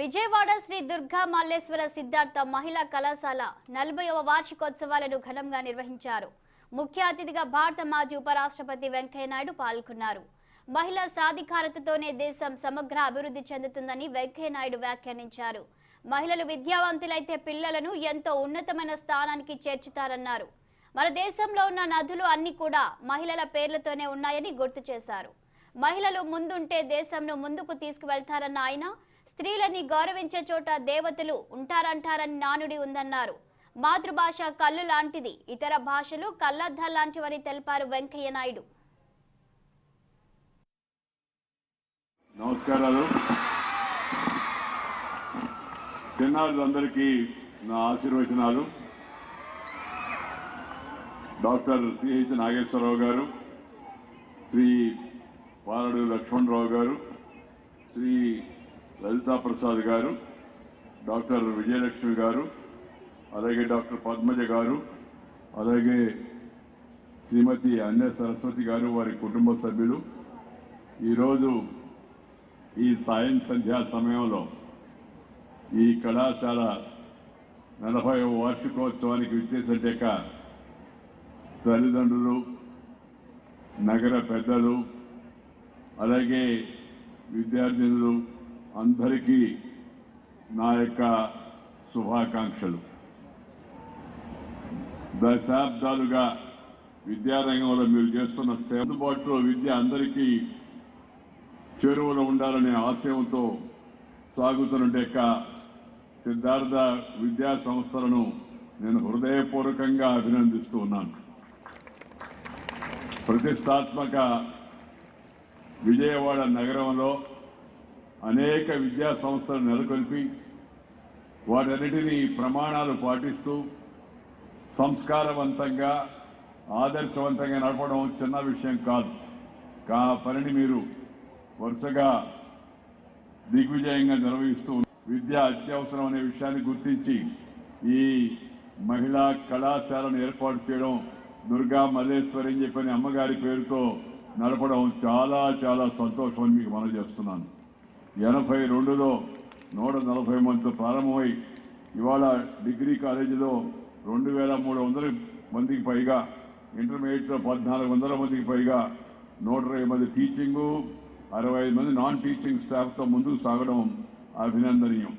విజయవాడ శ్రీ దుర్గా మల్లేశ్వర సిద్ధార్థ మహిళా కళాశాల నలభైవ వార్షికోత్సవాలను ఘనంగా నిర్వహించారు. ముఖ్య అతిథిగా భారత మాజీ ఉపరాష్ట్రపతి వెంకయ్యనాయుడు పాల్గొన్నారు. మహిళా సాధికారతతోనే దేశం సమగ్ర అభివృద్ధి చెందుతుందని వెంకయ్యనాయుడు వ్యాఖ్యానించారు. మహిళలు విద్యావంతులైతే పిల్లలను ఎంతో ఉన్నతమైన స్థానానికి చేర్చుతారన్నారు. మన దేశంలో ఉన్న నదులు అన్ని కూడా మహిళల పేర్లతోనే ఉన్నాయని గుర్తు చేశారు. మహిళలు ముందుంటే దేశంను ముందుకు తీసుకువెళ్తారన్న ఆయన స్త్రీలని గౌరవించే చోట దేవతలు ఉంటారంటారని నానుడి ఉందన్నారు. మాతృభాష కళ్ళు లాంటిది. ఇతర భాషలు కళ్ళద్దాలు లాంటివని తెలిపారు వెంకయ్య నాయుడు. నమస్కారాలు. చిన్నారులందరికీ నా ఆశీర్వచనాలు. డాక్టర్ సిహెచ్ నాగేశ్వరరావు గారు శ్రీ పాలడు లక్ష్మణరావు గారు శ్రీ లలితా ప్రసాద్ గారు డాక్టర్ విజయలక్ష్మి గారు అలాగే డాక్టర్ పద్మజ గారు అలాగే శ్రీమతి అన్య సరస్వతి గారు వారి కుటుంబ సభ్యులు. ఈరోజు ఈ సాయం సంధ్యా సమయంలో ఈ కళాశాల నలభై వార్షికోత్సవానికి విచ్చేసేటాక తల్లిదండ్రులు నగర పెద్దలు అలాగే విద్యార్థినులు అందరికీ నా యొక్క శుభాకాంక్షలు. దశాబ్దాలుగా విద్యారంగంలో మీరు చేస్తున్న సేవ అందుబాటులో విద్య అందరికీ చేరువలో ఉండాలనే ఆశయంతో సాగుతున్న యొక్క సిద్ధార్థ విద్యా సంస్థలను నేను హృదయపూర్వకంగా అభినందిస్తూ ఉన్నాను. ప్రతిష్టాత్మక విజయవాడ నగరంలో అనేక విద్యా సంస్థలు నెలకొల్పి వాటన్నిటినీ ప్రమాణాలు పాటిస్తూ సంస్కారవంతంగా ఆదర్శవంతంగా నడపడం చిన్న విషయం కాదు. కా పనిని మీరు వరుసగా దిగ్విజయంగా నిర్వహిస్తూ విద్య అత్యవసరం అనే విషయాన్ని గుర్తించి ఈ మహిళా కళాశాలను ఏర్పాటు చేయడం దుర్గా మల్లేశ్వరి అని చెప్పని అమ్మగారి పేరుతో నడపడం చాలా చాలా సంతోషం మీకు మనం చేస్తున్నాను. ఎనభై రెండులో నూట నలభై మందితో ప్రారంభమై ఇవాళ డిగ్రీ కాలేజీలో రెండు వేల మూడు వందల మందికి పైగా ఇంటర్మీడియట్లో పద్నాలుగు వందల మందికి పైగా నూట ఇరవై మంది టీచింగు అరవై ఐదు మంది నాన్ టీచింగ్ స్టాఫ్తో ముందుకు సాగడం అభినందనీయం.